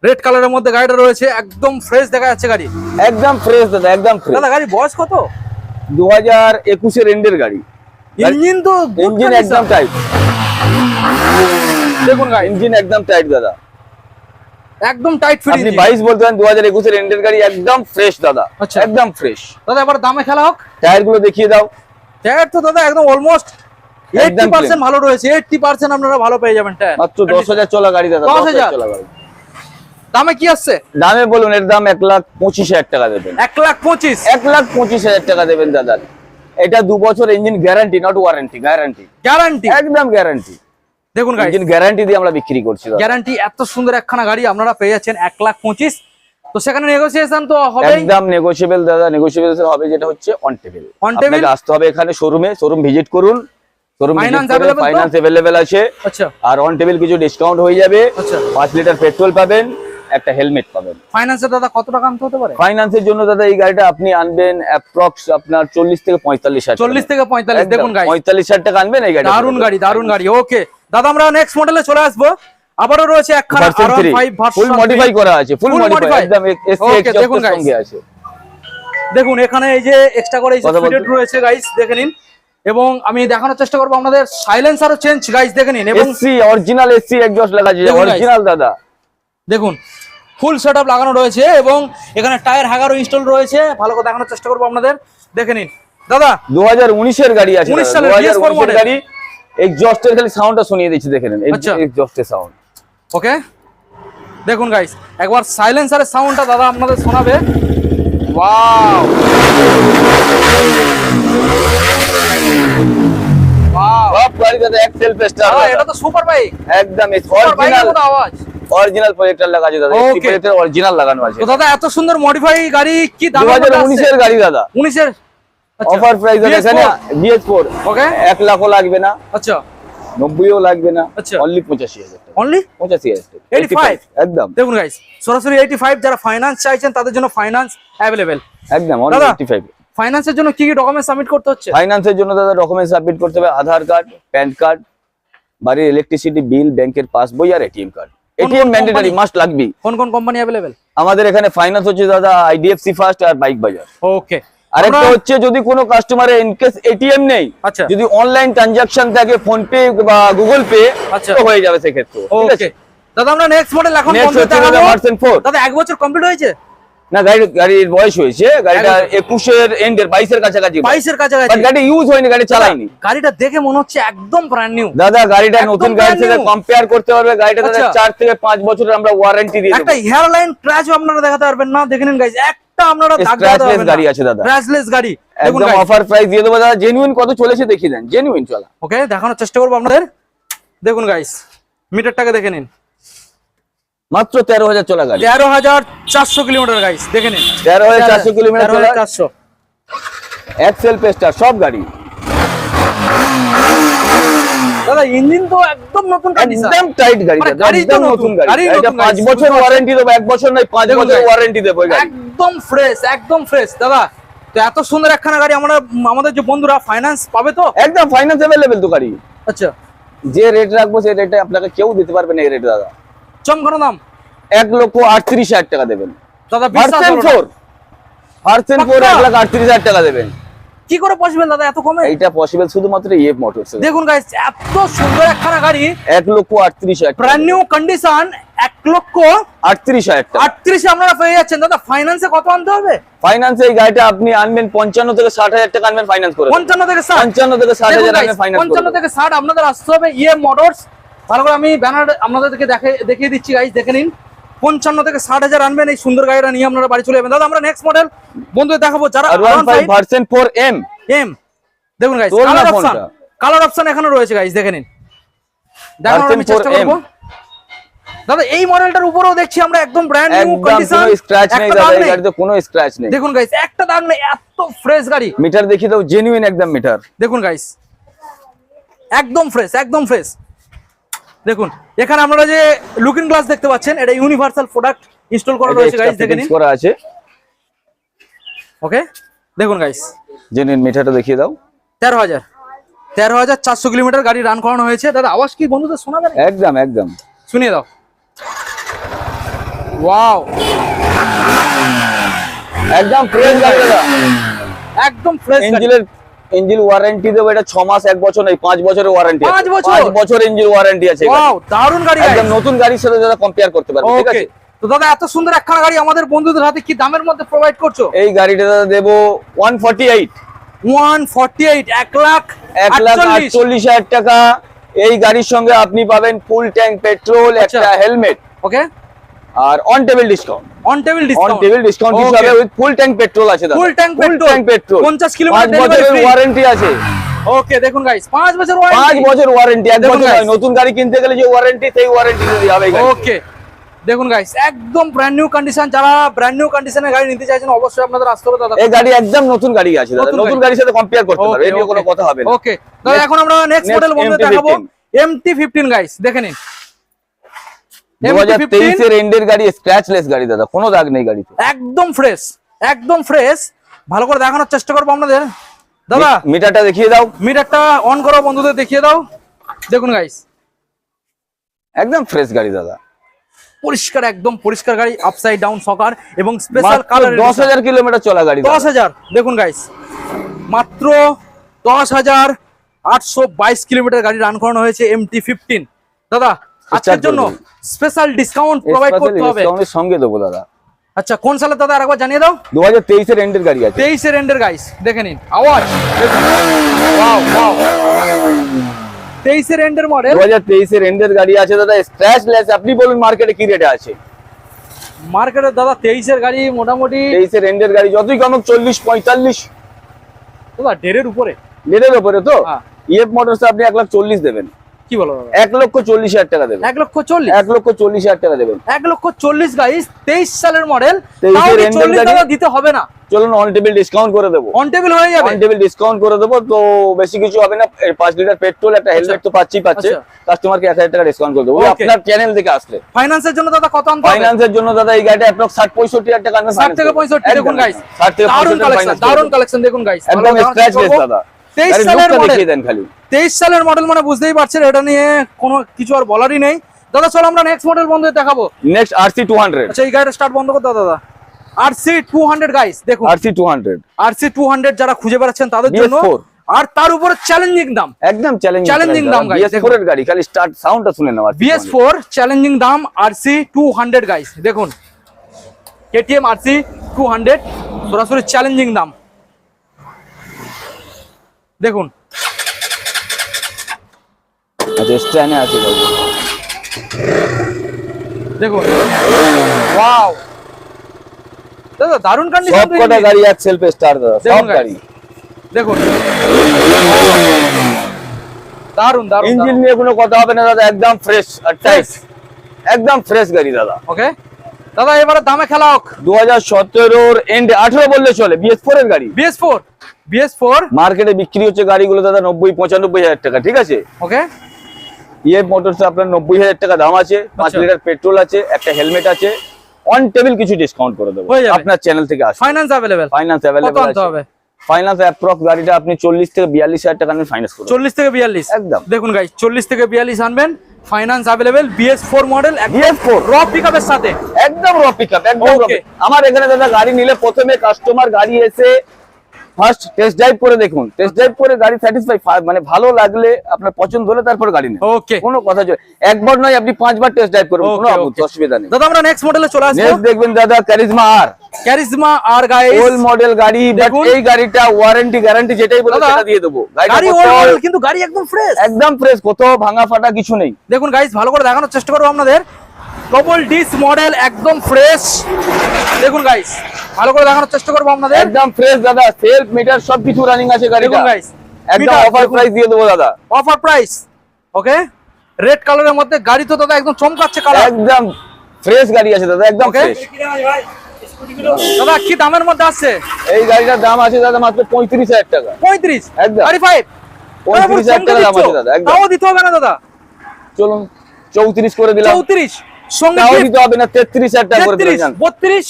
রেড কালারের মধ্যে গাড়িটা রয়েছে একদম ফ্রেশ দেখা যাচ্ছে গাড়ি। একদম ফ্রেশ দাদা একদম ফ্রেশ দাদা গাড়ি বয়স কত? দু হাজার একুশের এন্ডের গাড়ি। ইঞ্জিন তো ইঞ্জিন একদম টাইট দেখুন গাইস ইঞ্জিন একদম টাইট দাদা। একদম টাইট ফিট আপনি বাইশ বলতে পারেন দু হাজার এন্ডের গাড়ি একদম ফ্রেশ দাদা। আচ্ছা। একদম ফ্রেশ দাদা এবার দামে খেলা হোক। টায়ারগুলো দেখিয়ে দাও। টায়ার তো দাদা একদম অলমোস্ট এইটটি একদম পার্সেন্ট ভালো রয়েছে এইটটি পার্সেন্ট আপনারা ভালো পেয়ে যাবেন টায়ার মাত্র দশ হাজার চলা গাড়ি দাদা 10,000 দশ হাজার চলা গাড়ি। দামে কি আসছে? দামে বলুন এর দাম এক লাখ পঁচিশ হাজার টাকা দেবেন। এক লাখ পঁচিশ। এক লাখ পঁচিশ হাজার টাকা দেবেন দাদা। এটা দু বছর engine guarantee not warranty guarantee guarantee একদম গ্যারান্টি দেখুন গাইস ইঞ্জিন গ্যারান্টি দিয়ে আমরা বিক্রি করছি দাদা। গ্যারান্টি এত সুন্দর একখানা গাড়ি আপনারা পেয়ে যাচ্ছেন এক লাখ পঁচিশ তো সেখানে নেগোসিয়েশন তো হবে একদম নেগোসিয়েবল দাদা নেগোসিয়েবল হবে যেটা হচ্ছে অন টেবিল On table? আপনাকে আসতে হবে এখানে শোরুমে শোরুম ভিজিট করুন শোরুম Finance available তো? ফাইন্যান্স अवेलेबल আছে আচ্ছা আর অন টেবিল কিছু ডিসকাউন্ট হয়ে যাবে আচ্ছা। পাঁচ লিটার পেট্রোল পাবেন একটা হেলমেট পাবেন ফাইন্যান্সের দাদা কত টাকা আনতে হতে পারে ফাইন্যান্সের জন্য দাদা এই গাড়িটা আপনি আনবেন অ্যাপ্রক্স আপনার চল্লিশ থেকে পঁয়তাল্লিশ হাজার চল্লিশ থেকে পঁয়তাল্লিশ দেখুন গাড়ি পঁয়তাল্লিশ হাজার টাকা আনবেন এই গাড়ি দারুন গাড়ি দারুন গাড়ি ওকে দাদা আমরা নেক্সট মডেলে চলে আসব। আবারও রয়েছে একখানা ভার্সন ফুল মডিফাই করা আছে ফুল মডিফাই একদম এসি Okay, দেখুন সঙ্গে আছে। দেখুন এখানে এই যে এক্সট্রা করে এই যে ফিটেড রয়েছে গাইস দেখে নিন। এবং আমি দেখানোর চেষ্টা করব আপনাদের সাইলেন্সারও চেঞ্জ গাইস দেখে নিন। এবং এসি অরিজিনাল এসি এক্সজস্ট লাগা আছে অরিজিনাল দাদা। দেখুন ফুল সেটআপ লাগানো রয়েছে এবং এখানে টায়ার হ্যাগারও ইনস্টল রয়েছে। ভালো করে দেখানোর চেষ্টা করব আপনাদের। দেখে নিন। দাদা দু হাজার উনিশের গাড়ি আছে 19 সালের হাজার DS4 গাড়ি। এক্সজস্টের খালি সাউন্ডটা শুনিয়ে দিচ্ছি দেখে নেন। এক্সজস্টের সাউন্ড ওকে দেখুন গাইস একবার সাইলেন্সারের সাউন্ডটা দাদা আপনাদের শোনাবে। ওয়াও সব এটা তো সুপার বাইক একদম অরিজিনাল আওয়াজ। অরিজিনাল প্রজেক্টর লাগা আছে দাদা. প্রজেক্টর অরিজিনাল লাগানো আছে। তো দাদা এত সুন্দর মডিফাই গাড়ি কি দাম উনিশের গাড়ি দাদা। উনিশের? অফার প্রাইস এখানে বিএস ফোর ওকে এক লাখও লাগবে না। আচ্ছা। নব্বইও লাগবে না। আচ্ছা। অনলি পঁচাশি হাজার টাকা। অনলি পঁচাশি হাজার টাকা। 85? একদম। দেখুন গাইস সরাসরি এইটি ফাইভ যারা ফাইন্যান্স চাইছেন তাদের জন্য ফাইন্যান্স অ্যাভেলেবেল একদম অনলি দাদা। এইটি ফাইভ ফাইন্যান্সের জন্য কি কি ডকুমেন্ট সাবমিট করতে হচ্ছে? ফাইন্যান্সের জন্য দাদা ডকুমেন্ট সাবমিট করতে হবে আধার কার্ড প্যান কার্ড বাড়ির ইলেকট্রিসিটি বিল ব্যাংকের পাসবই আর ATM card ATM mandatory must লাগবেই। কোন কোন কোম্পানি অ্যাভেলেবেল আমাদের এখানে ফাইন্যান্স হচ্ছে দাদা আইডিএফসি ফার্স্ট আর বাইক বাজার। ওকে আরেকটা হচ্ছে যদি কোনো কাস্টমারের ইনকেস এটিএম নেই আচ্ছা। যদি অনলাইন ট্রানজাকশন থাকে ফোন পে বা গুগল পে আচ্ছা। হয়ে যাবে সেক্ষেত্রে। ঠিক আছে? দাদা আমরা নেক্সট মডেল এখন দাদা এক বছর কমপ্লিট হয়েছে? না গাড়ি গাড়ির বয়স হয়েছে গাড়িটা এক। একুশের এন্ডের বাইশের কাছাকাছি বাইশের কাছাকাছি। গাড়ি ইউজ হয়নি গাড়ি চালাইনি গাড়িটা দেখে মনে হচ্ছে একদম ব্র্যান্ড নিউ দাদা গাড়িটা নতুন গাড়ির সাথে কম্পেয়ার করতে পারবে গাড়িটা দাদা আচ্ছা। চার থেকে পাঁচ বছরের আমরা ওয়ারেন্টি দিয়ে একটা দেবো। হেয়ার লাইন ক্র্যাচও আপনারা দেখাতে পারবেন না। দেখে নিন গাইজ একটা আপনারা দাগ দেখাতে Scratchless পারবেন গাড়ি আছে দাদা। ক্র্যাচলেস গাড়ি। একদম অফার প্রাইস দিয়ে দেবো দাদা। জেনুইন কত চলেছে দেখিয়ে দেন। জেনুইন চলা। ওকে দেখানোর চেষ্টা করব আপনাদের। দেখুন গাইস মিটারটাকে দেখে নিন। মাত্র তেরো হাজার চলা গাড়ি। তেরো হাজার চারশো কিলোমিটার গাইস দেখে নিন। তেরো হাজার চারশো কিলোমিটার চারশো। এক্সেল পেস্টার সব গাড়ি। দাদা ইঞ্জিন তো একদম নতুন একদম টাইট গাড়ি মানে একদম নতুন, গাড়ি। এটা বছর ওয়ারেন্টি দেবো এক বছর নয় পাঁচ বছর ওয়ারেন্টি দেবো গাড়ি। একদম ফ্রেশ একদম ফ্রেশ দাদা তো এত সুন্দর একখানা গাড়ি আমরা আমাদের যে বন্ধুরা ফাইন্যান্স পাবে তো? একদম ফাইন্যান্স অ্যাভেলেবেল তো গাড়ি। আচ্ছা। যে রেট রাখব সেই রেটে আপনাকে কেউ দিতে পারবে না এই রেট দাদা। চমকানো দাম। এক লক্ষ আটত্রিশ হাজার টাকা দেবেন। দাদা ভার্সেন। Four version four? এক লাখ আটত্রিশ হাজার টাকা দেবেন। কি করে পসিবল দাদা এত কমে? এইটা পসিবল শুধুমাত্র ইএফ মোটরস দেখুন গাইস এত সুন্দর একখানা গাড়ি। এক লক্ষ আটত্রিশ হাজার ব্র্যান্ড নিউ কন্ডিশন এক লক্ষ আটত্রিশ হাজার টাকা। আটত্রিশে আপনারা পেয়ে যাচ্ছেন। দাদা ফাইন্যান্সে কত আনতে হবে? ফাইন্যান্সে এই গাড়িটা আপনি আনবেন পঞ্চান্ন থেকে ষাট হাজার টাকা আনবেন ফাইন্যান্স করে পঞ্চান্ন থেকে ষাট? পঞ্চান্ন থেকে ষাট হাজার পঞ্চান্ন থেকে ষাট আপনাদের আসতে হবে ইয়ে মোটরস ভালো করে আমি ব্যানার আপনাদেরকে দেখে দেখিয়ে দিচ্ছি দেখে নিন। পঞ্চান্ন থেকে ষাট হাজার আনবেন এই সুন্দর গাড়িটা নিয়ে আপনারা বাড়ি চলে যাবেন। দাদা আমরা নেক্সট মডেল বন্ধুদের দেখাবো যারা ভার্সেন ফোর এম এম দেখুন কালার অপশন কালার অপশন এখানে রয়েছে গাইস দেখে নিন। দেখানোর আমি চেষ্টা করব। দাদা এই মডেলটার উপরেও দেখছি আমরা একদম ব্র্যান্ড নিউ কন্ডিশন কোনো স্ক্র্যাচ নেই দাদা এই গাড়িতে কোনো স্ক্র্যাচ নেই। দেখুন গাইস একটা দাগ নেই এত ফ্রেশ গাড়ি। মিটার দেখিয়ে দাও জেনুইন একদম মিটার। দেখুন গাইস একদম ফ্রেশ একদম ফ্রেশ দেখুন এখানে আপনারা যে লুকিং গ্লাস দেখতে পাচ্ছেন এটা ইউনিভার্সাল প্রোডাক্ট ইনস্টল করা রয়েছে গাইস দেখে নিন। করা আছে। ওকে দেখুন গাইস জেনুইন মিটারটা দেখিয়ে দাও। তেরো হাজার। তেরো হাজার চারশো কিলোমিটার গাড়ি রান করানো হয়েছে। দাদা আওয়াজ কি বন্ধুদের শোনাবেন একদম একদম। শুনিয়ে দাও। ওয়াও একদম ফ্রেশ গাড়ি দাদা। একদম ফ্রেশ ইঞ্জিনের ইঞ্জিন ওয়ারেন্টি দেবো এটা ছ মাস এক বছর নেই পাঁচ বছরের ওয়ারেন্টি পাঁচ বছর? পাঁচ বছর ইঞ্জিন ওয়ারেন্টি আছে ওয়াও দারুণ গাড়ি একদম নতুন গাড়ির সাথে দাদা কম্পেয়ার করতে পারবে ঠিক আছে? তো দাদা এত সুন্দর একখানা গাড়ি আমাদের বন্ধুদের হাতে কি দামের মধ্যে প্রোভাইড করছ? এই গাড়িটা দাদা দেবো one forty eight one forty eight এক লাখ এক লাখ আটচল্লিশ। আটচল্লিশ হাজার টাকা। এই গাড়ির সঙ্গে আপনি পাবেন ফুল ট্যাঙ্ক পেট্রোল। একটা helmet okay R on table discount on table on table discount কিছু হবে উইথ ফুল ট্যাঙ্ক পেট্রোল আছে দাদা। Full tank full tank petrol 50 kilometre 5 বছরের ওয়ারেন্টি আছে। ওকে দেখুন গাইস 5 বছর 5 ওয়ারেন্টি বছর ওয়ারেন্টি এক দেখুন বছর নতুন গাড়ি কিনতে গেলে যে ওয়ারেন্টি সেই ওয়ারেন্টি দিতে হবে ওকে দেখুন গাইস একদম ব্র্যান্ড নিউ কন্ডিশন যারা ব্র্যান্ড নিউ কন্ডিশনের গাড়ি নিতে চাইছেন অবশ্যই আপনাদের আসতে হবে দাদা। এই গাড়ি একদম নতুন গাড়ি আছে দাদা। নতুন গাড়ির সাথে কম্পেয়ার করতে পারবে নিয়ে কোনো কথা হবে না। ওকে দাদা এখন আমরা নেক্সট মডেল বন্ধু দেখাবো। এমটি ফিফটিন গাইস দেখে নিন। দু হাজার তেইশের এন্ডের গাড়ি স্ক্র্যাচলেস গাড়ি দাদা কোনো দাগ নেই গাড়িতে। একদম ফ্রেশ একদম ফ্রেশ ভালো করে দেখানোর চেষ্টা করব আপনাদের। দাদা মিটারটা দেখিয়ে দাও। মিটারটা অন করো বন্ধুদের দেখিয়ে দাও। দেখুন গাইস একদম ফ্রেশ গাড়ি দাদা। পরিষ্কার একদম পরিষ্কার গাড়ি আপসাইড ডাউন সকার এবং স্পেশাল কালার দশ হাজার কিলোমিটার চলা গাড়ি দাদা। দশ হাজার দেখুন গাইস মাত্র দশ হাজার আটশো বাইশ কিলোমিটার গাড়ি রান করানো হয়েছে এমটি ফিফটিন দাদা আজকের জন্য স্পেশাল ডিসকাউন্ট প্রোভাইড করতে হবে। এর সঙ্গে দেবো দাদা। আচ্ছা কোন সালে দাদা আরেকবার জানিয়ে দাও? দু হাজার তেইশের এন্ডের গাড়ি আছে। তেইশের এন্ডের গাইস দেখে নিন। আওয়াজ ওয়াও ওয়াও তেইশের এন্ডের মডেল দু হাজার তেইশের এন্ডের গাড়ি আছে দাদা। স্ক্র্যাচলেস আপনি বলুন মার্কেটে কি রেটে আছে। মার্কেটের দাদা তেইশের গাড়ি মোটামুটি তেইশের এন্ডের গাড়ি যতই কমক চল্লিশ পঁয়তাল্লিশ। দাদা দেড়ের উপরে। লেটের ওপরে তো? হ্যাঁ। ইএফ মোটরস আপনি এক লাখ চল্লিশ দেবেন। কি বলো এক লক্ষ চল্লিশ হাজার টাকা দেবেন। এক লক্ষ চল্লিশ? এক লক্ষ চল্লিশ হাজার টাকা দেবেন। এক লক্ষ চল্লিশ গাইস তেইশ সালের মডেল 23 এর end এর চল্লিশ টাকা দিতে হবে না? চলুন অন টেবিল ডিসকাউন্ট করে দেবো। অন টেবিল হয়ে যাবে। অন টেবিল ডিসকাউন্ট করে দেবো তো বেশি কিছু হবে না। পাঁচ লিটার পেট্রোল একটা হেলমেট তো পাচ্ছি পাচ্ছে। আচ্ছা। কাস্টমারকে এক হাজার টাকা ডিসকাউন্ট করে দেবো। আপনার চ্যানেল থেকে আসলে। ফাইন্যান্সের জন্য দাদা কত ফাইন্যান্সের জন্য দাদা এই গাড়িটা অ্যাপ্রক্স ষাট পঁয়ষট্টি হাজার টাকা ষাট থেকে পঁয়ষট্টি দেখুন গাইস ষাট থেকে দারুণ কালেকশন দারুণ কালেকশন দেখুন গাইস একদম স্ক্র্যাচলেস দাদা। তেইশ সালের মডেল দেন খালি। তেইশ সালের মডেল মানে বুঝতেই পারছেন এটা নিয়ে কোনো কিছু আর বলারই নেই। দাদা চলো আমরা নেক্সট মডেল বন্ধ দেখাবো। নেক্সট আরসি টু হান্ড্রেড আচ্ছা এই গাড়িটা স্টার্ট বন্ধ দাও দাদা R C two hundred guys দেখুন। RC two hundred R C two hundred যারা খুঁজে বেড়াচ্ছেন তাদের জন্য আর তার উপরে চ্যালেঞ্জিং দাম। একদম চ্যালেঞ্জিং Challenging দাম, গাইস বিএস ফোর এর গাড়ি খালি স্টার্ট সাউন্ডটা শুনে নাও বিএস ফোর চ্যালেঞ্জিং দাম R C two hundred guys দেখুন। KTM R C two hundred সরাসরি চ্যালেঞ্জিং দাম। দেখুন। আচ্ছা স্ট্যান্ডে আছে গাড়ি দেখুন ওয়াও দাদা দারুণ কন্ডিশন সব কটা গাড়ি এক সেলফে স্টার দাদা সব গাড়ি। দেখুন। দারুণ দারুণ ইঞ্জিন নিয়ে কোনো কথা হবে না দাদা একদম ফ্রেশ আর টাইট একদম ফ্রেশ গাড়ি দাদা। ওকে দাদা এবারে দামে খেলা হোক। দু হাজার সতেরোর এন্ড আঠেরো বললে চলে বিএস ফোর এর গাড়ি। বিএস ফোর বিএস ফোর মার্কেটে বিক্রি হচ্ছে গাড়িগুলো দাদা নব্বই পঁচানব্বই হাজার টাকা ঠিক আছে? ওকে ইয়ে মোটরস আপনার নব্বই হাজার টাকা দাম আছে পাঁচ আচ্ছা। লিটার পেট্রোল আছে একটা হেলমেট আছে অন টেবিল কিছু ডিসকাউন্ট করে দেবো। আপনার চ্যানেল থেকে আসবে ফাইন্যান্স অ্যাভেলেবেল ফাইন্যান্স কত অ্যাভেলেবল ফাইন্যান্স অ্যাপ্রক্স গাড়িটা আপনি চল্লিশ থেকে বিয়াল্লিশ হাজার টাকা ফাইন্যান্স করুন। চল্লিশ থেকে বিয়াল্লিশ? একদম। দেখুন গাইস চল্লিশ থেকে বিয়াল্লিশ আনবেন। Finance available BS four model BS4 র পিকআপের সাথে। একদম র পিকআপ একদম আমার এখানে দাদা গাড়ি নিলে প্রথমে কাস্টমার গাড়ি এসে ফার্স্ট টেস্ট ড্রাইভ করে দেখুন। টেস্ট ড্রাইভ করে গাড়ি স্যাটিসফাই মানে ভালো লাগলে আপনার পছন্দ হলে তারপর গাড়ি নেন ওকে কোনো কথা চলে একবার নয় আপনি পাঁচবার টেস্ট ড্রাইভ করবেন কোনো. অসুবিধা নেই। দাদা আমরা নেক্সট মডেলে চলে আসব। নেক্সট দেখবেন দাদা ক্যারিজমা আর ক্যারিজমা আর গাইস ওল্ড মডেল গাড়ি বাট। এই গাড়িটা ওয়ারেন্টি গ্যারান্টি যেটাই বলে সেটা দিয়ে দেবো। গাড়ি কিন্তু গাড়ি একদম ফ্রেশ একদম ফ্রেশ কোথাও ভাঙা ফাটা কিছু নেই। দেখুন গাইস ভালো করে দেখানোর চেষ্টা করব আপনাদের। ডবল ডিস মডেল একদম ফ্রেশ দেখুন গাইস ভালো করে দেখানোর চেষ্টা করব আপনাদের। একদম ফ্রেশ দাদা। সেলফ মিটার সবকিছু রানিং আছে দেখুন guys, একদম অফার প্রাইস দিয়ে দেবো দাদা। অফার প্রাইস ওকে রেড কালারের মধ্যে গাড়ি তো দাদা একদম চমকাচ্ছে কালার একদম ফ্রেশ গাড়ি আছে দাদা একদম. ফ্রেশ দাদা কি দামের মধ্যে আছে এই গাড়িটার দাম আছে দাদা মাত্র পঁয়ত্রিশ হাজার টাকা। পঁয়ত্রিশ? একদম। থার্টি ফাইভ পঁয়ত্রিশ হাজার টাকা দাম আছে দাদা একদম। দিতে হবে না দাদা। চলুন চৌত্রিশ করে দিলাম। চৌত্রিশ? সঙ্গে দিতে হবে না তেত্রিশ হাজার টাকা করে তেত্রিশ দিলাম বত্রিশ?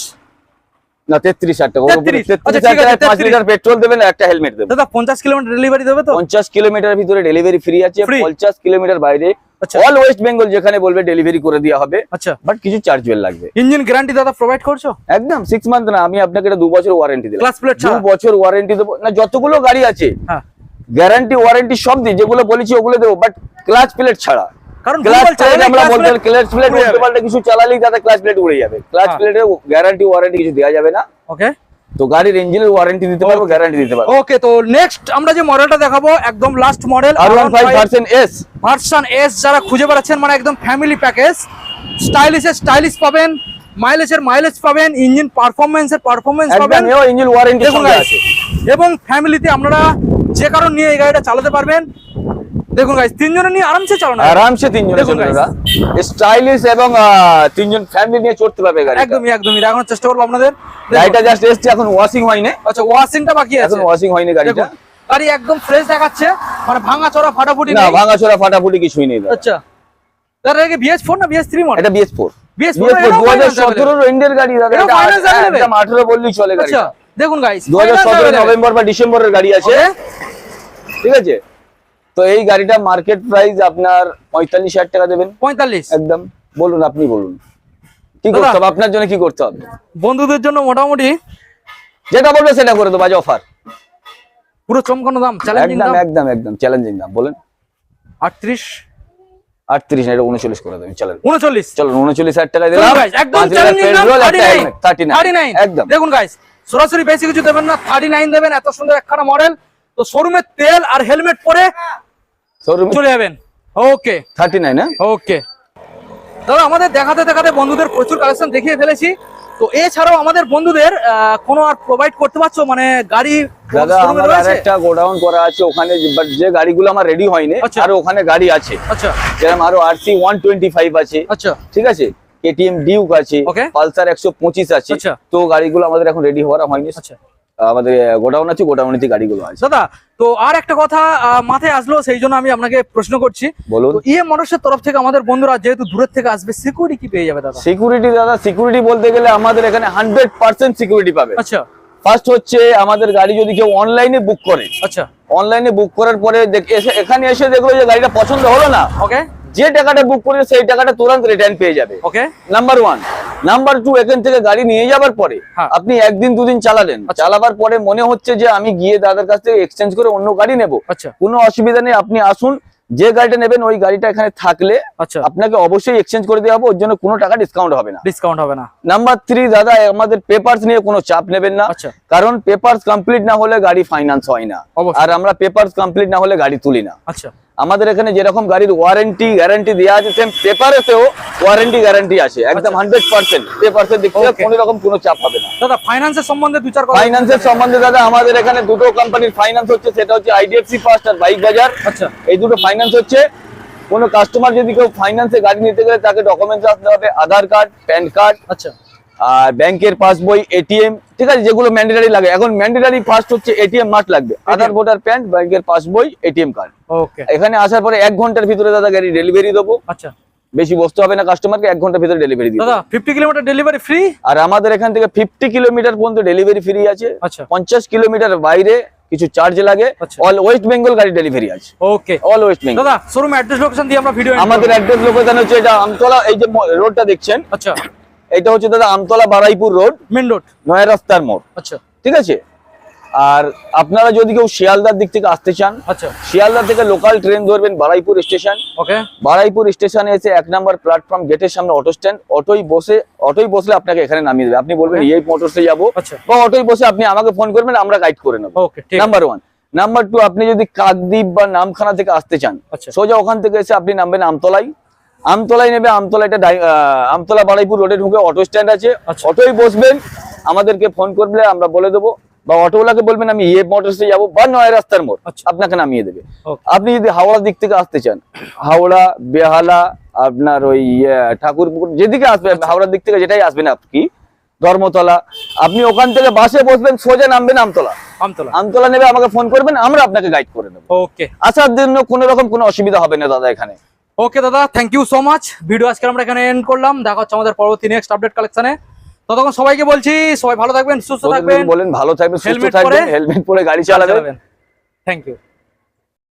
না তেত্রিশ হাজার টাকা 33 তেত্রিশ। আচ্ছা, ঠিক হাজার আছে, টাকায় পাঁচ 33 লিটার পেট্রোল দেবেন একটা হেলমেট দেবেন। দাদা পঞ্চাশ কিলোমিটার ডেলিভারি দেবে তো? পঞ্চাশ কিলোমিটার ভিতরে ডেলিভারি ফ্রি আছে Free? পঞ্চাশ কিলোমিটার বাইরে। আচ্ছা। অল ওয়েস্ট বেঙ্গল যেখানে বলবে ডেলিভারি করে দেওয়া হবে আচ্ছা। বাট কিছু চার্জ লাগবে। ইঞ্জিন গ্যারান্টি দাদা প্রোভাইড করছ? একদম সিক্স মান্থ না আমি আপনাকে এটা দু বছর ওয়ারেন্টি দিলাম। বছর ওয়ারেন্টি দেবো। না যতগুলো গাড়ি আছে গ্যারান্টি ওয়ারেন্টি সব দিই যেগুলো বলেছি ওগুলো দেবো বাট ক্লাচ প্লেট ছাড়া। কারণ ক্লাচ প্লেট আমরা বলতে ক্লাচ প্লেট উল্টো কিছু চালালেই তাতে ক্লাচ প্লেট উড়ে যাবে। ক্লাচ হ্যাঁ। প্লেটে গ্যারান্টি ওয়ারেন্টি কিছু দেওয়া যাবে না। ওকে তো গাড়ির ইঞ্জিনের ওয়ারেন্টি দিতে পারব গ্যারান্টি দিতে পারব। ওকে তো নেক্সট আমরা যে মডেলটা দেখাবো একদম last model R one five percent S version S যারা খুঁজে বেড়াচ্ছেন মানে একদম ফ্যামিলি প্যাকেজ স্টাইলিশের স্টাইলিশ পাবেন মাইলেজের মাইলেজ পাবেন ইঞ্জিন পারফরমেন্সের পারফরমেন্স পাবেন। ইঞ্জিন ওয়ারেন্টি সঙ্গে আছে। এবং ফ্যামিলিতে আপনারা যে কারণ নিয়ে এই গাড়িটা চালাতে পারবেন দেখুন গাইস তিনজনে নিয়ে আরামসে চালানো আরামসে তিনজন দেখুন স্টাইলিশ এবং তিনজন ফ্যামিলি নিয়ে চড়তে পারবে গাড়ি একদমই একদমই। দেখানোর চেষ্টা করব আপনাদের। গাড়িটা জাস্ট এসছে এখন ওয়াশিং হয়নি। আচ্ছা ওয়াশিংটা বাকি আছে। এখন ওয়াশিং হয়নি গাড়িটা। গাড়ি একদম ফ্রেশ দেখাচ্ছে। মানে ভাঙা চড়া ফাটাফুটি না নেই। ভাঙা চোরা ফাটাফুটি কিছুই নেই আচ্ছা। তার আগে বিএস ফোর না বিএস থ্রি মডেল এটা BS four BS BS four দু হাজার সতেরোর এন্ডের গাড়ি দাদা। এটা finance available? একদম আঠেরো বললেই চলে গাড়ি আচ্ছা দেখুন গাইস দু হাজার সতেরো নভেম্বর বা ডিসেম্বরের গাড়ি আছে। ঠিক আছে? তো এই গাড়িটা মার্কেট প্রাইস আপনার পঁয়তাল্লিশ হাজার টাকা দেবেন। পঁয়তাল্লিশ? একদম। বলুন আপনি বলুন। কি করতে হবে? আপনার জন্য কি করতে হবে? বন্ধুদের জন্য মোটামুটি যেটা বলবে সেটা করে দেবো আজ অফার পুরো চমকানো দাম একদম একদম একদম চ্যালেঞ্জিং দাম। বলেন। আটত্রিশ? আটত্রিশ না এটা উনচল্লিশ করে দেবেন চলেন। উনচল্লিশ? চলুন উনচল্লিশ হাজার টাকা দেখুন দিলাম। থার্টি নাইন একদম গাইস সরাসরি বেশি কিছু দেবেন না থার্টি নাইন দেবেন এত সুন্দর একখানা মডেল তো শোরুমে তেল আর হেলমেট পরে চলে যাবেন। ওকে থার্টি নাইন ওকে দাদা আমাদের দেখাতে দেখাতে বন্ধুদের প্রচুর কালেকশন দেখিয়ে ফেলেছি। তো এছাড়াও আমাদের বন্ধুদের কোনো আর প্রোভাইড করতে পারছ? মানে গাড়ি দাদা আমার আরেকটা গোডাউন করা আছে ওখানে যে- যে গাড়িগুলো আমার রেডি হয়নি আচ্ছা। আর ওখানে গাড়ি আছে। আচ্ছা। যেরকম আরও আরসি ওয়ান টোয়েন্টি ফাইভ আছে। আচ্ছা। ঠিক আছে? কেটিএম ডিউক আছে. পালসার একশো পঁচিশ আছে। আচ্ছা। তো গাড়িগুলো আমাদের এখন রেডি হওয়ার হয়নি। আচ্ছা। আমাদের গোডাউন আছে গোডাউনেতে গাড়িগুলো আছে। দাদা তো আর একটা কথা মাথায় আসলো সেই জন্য আমি আপনাকে প্রশ্ন করছি। বলুন। তো ইয়ে মানুষের তরফ থেকে আমাদের বন্ধুরা যেহেতু দূরের থেকে আসবে সিকিউরিটি কি পেয়ে যাবে দাদা? সিকিউরিটি দাদা সিকিউরিটি বলতে গেলে আমাদের এখানে হান্ড্রেড পার্সেন্ট সিকিউরিটি পাবে। আচ্ছা। ফার্স্ট হচ্ছে আমাদের গাড়ি যদি কেউ অনলাইনে বুক করে। আচ্ছা। অনলাইনে বুক করার পরে এখানে এসে দেখল যে গাড়িটা পছন্দ হলো না। ওকে যে টাকাটা বুক করে সেই টাকাটা তুরন্ত রিটার্ন পেয়ে যাবে। Okay number one number two এখান থেকে গাড়ি নিয়ে যাবার পরে হ্যাঁ। আপনি একদিন দুদিন চালালেন। চালাবার পরে মনে হচ্ছে যে আমি গিয়ে দাদার কাছ থেকে এক্সচেঞ্জ করে অন্য গাড়ি নেব। আচ্ছা। কোনো অসুবিধা নেই আপনি আসুন। যে গাড়িটা নেবেন ওই গাড়িটা এখানে থাকলে আচ্ছা। আপনাকে অবশ্যই এক্সচেঞ্জ করে দেওয়া হবে ওর জন্য কোনো টাকা ডিসকাউন্ট হবে না। ডিসকাউন্ট হবে না। নাম্বার থ্রি দাদা আমাদের পেপারস নিয়ে কোনো চাপ নেবেন না। আচ্ছা। কারণ পেপারস কমপ্লিট না হলে গাড়ি ফাইন্যান্স হয় না। আর আমরা পেপারস কমপ্লিট না হলে গাড়ি তুলি না। আচ্ছা। আমাদের এখানে যেরকম গাড়ির ওয়ারেন্টি গ্যারান্টি দেওয়া আছে সেম পেপারেতেও ওয়ারেন্টি গ্যারান্টি আছে একদম হান্ড্রেড পার্সেন্ট পেপারসের দিক থেকে কোনো রকম কোনো চাপ হবে না। দাদা ফাইন্যান্সের সম্বন্ধে দু চার ফাইন্যান্সের সম্বন্ধে দাদা আমাদের এখানে দুটো কোম্পানির ফাইন্যান্স হচ্ছে সেটা হচ্ছে আইডিএফসি ফার্স্ট আর বাইক বাজার আচ্ছা। এই দুটো ফাইন্যান্স হচ্ছে। কোনো কাস্টমার যদি কেউ ফাইন্যান্সে গাড়ি নিতে গেলে তাকে ডকুমেন্টস আসতে হবে আধার কার্ড প্যান কার্ড আচ্ছা। আর ব্যাংকের পাসবই এটিএম ঠিক আছে যেগুলো ম্যান্ডেটারি লাগে। এখন ম্যান্ডেটারি ফার্স্ট হচ্ছে এটিএম মাস্ট লাগবে। আধার ভোটার প্যান ব্যাংকের পাসবই এটিএম কার্ড ওকে এখানে আসার পরে এক ঘণ্টার ভিতরে দাদা গাড়ি ডেলিভারি দেবো। আচ্ছা। বেশি বসতে হবে না কাস্টমারকে এক ঘণ্টার ভিতরে ডেলিভারি দিই দাদা ফিফটি কিলোমিটার ডেলিভারি ফ্রি আর আমাদের এখান থেকে ফিফটি কিলোমিটার পর্যন্ত ডেলিভারি ফ্রি আছে। আচ্ছা। পঞ্চাশ কিলোমিটার বাইরে কিছু চার্জ লাগে। অল ওয়েস্ট বেঙ্গল গাড়ি ডেলিভারি আছে। ওকে অল ওয়েস্ট বেঙ্গল দাদা শোরুম অ্যাড্রেস লোকেশন দিয়ে আমরা ভিডিও আমাদের অ্যাড্রেস লোকেশন হচ্ছে এটা আমতলা এই যে রোডটা দেখছেন? আচ্ছা। এটা হচ্ছে দাদা Amtala Baruipur road main road নয়া রাস্তার মোড়। আচ্ছা। ঠিক আছে? আর আপনারা যদি কেউ শিয়ালদার দিক থেকে আসতে চান আচ্ছা। শিয়ালদা থেকে লোকাল ট্রেন ধরবেন বারাইপুর স্টেশন ওকে। বারাইপুর স্টেশনে এসে এক নাম্বার প্ল্যাটফর্ম গেটের সামনে অটো স্ট্যান্ড অটোই বসে অটোই বসলে আপনাকে এখানে নামিয়ে দেবে। আপনি বলবেন এই মোটরসে যাব। আচ্ছা। বা অটোই বসে আপনি আমাকে ফোন করবেন আমরা গাইড করে নেব। নাম্বার ওয়ান নাম্বার টু আপনি যদি কাকদ্বীপ বা নামখানা থেকে আসতে চান আচ্ছা। সোজা ওখান থেকে এসে আপনি নামবেন আমতলাই। আমতলাই নেবে আমতলা এটা আমতলা বারাইপুর রোডে ঢুকে অটো স্ট্যান্ড আছে। আচ্ছা। অটোই বসবেন আমাদেরকে ফোন করলে আমরা বলে দেবো। বা অটোওয়ালাকে বলবেন আমি ইয়ে মোটরসে যাব বা নয় রাস্তার মোড় আচ্ছা। আপনাকে নামিয়ে দেবে। আপনি যদি হাওড়ার দিক থেকে আসতে চান হাওড়া বেহালা আপনার ওই ইয়ে, ঠাকুরপুকুর যেদিকে আসবেন আচ্ছা। হাওড়ার দিক থেকে যেটাই আসবেন আপনি ধর্মতলা আপনি ওখান থেকে বাসে বসবেন সোজা নামবেন আমতলা। আমতলা। আমতলা নেবে আমাকে ফোন করবেন আমরা আপনাকে গাইড করে দেবো ওকে আসার জন্য কোনো রকম কোনো অসুবিধা হবে না দাদা এখানে। ওকে দাদা thank you so much video আজকে আমরা এখানে এন্ড করলাম। দেখা হচ্ছে আমাদের পরবর্তী নেক্সট আপডেট কালেকশনে ততক্ষণ সবাইকে বলছি সবাই ভালো থাকবেন সুস্থ থাকবেন। বলেন ভালো থাকবেন সুস্থ থাকবেন হেলমেট পরে গাড়ি চালাবেন। Thank you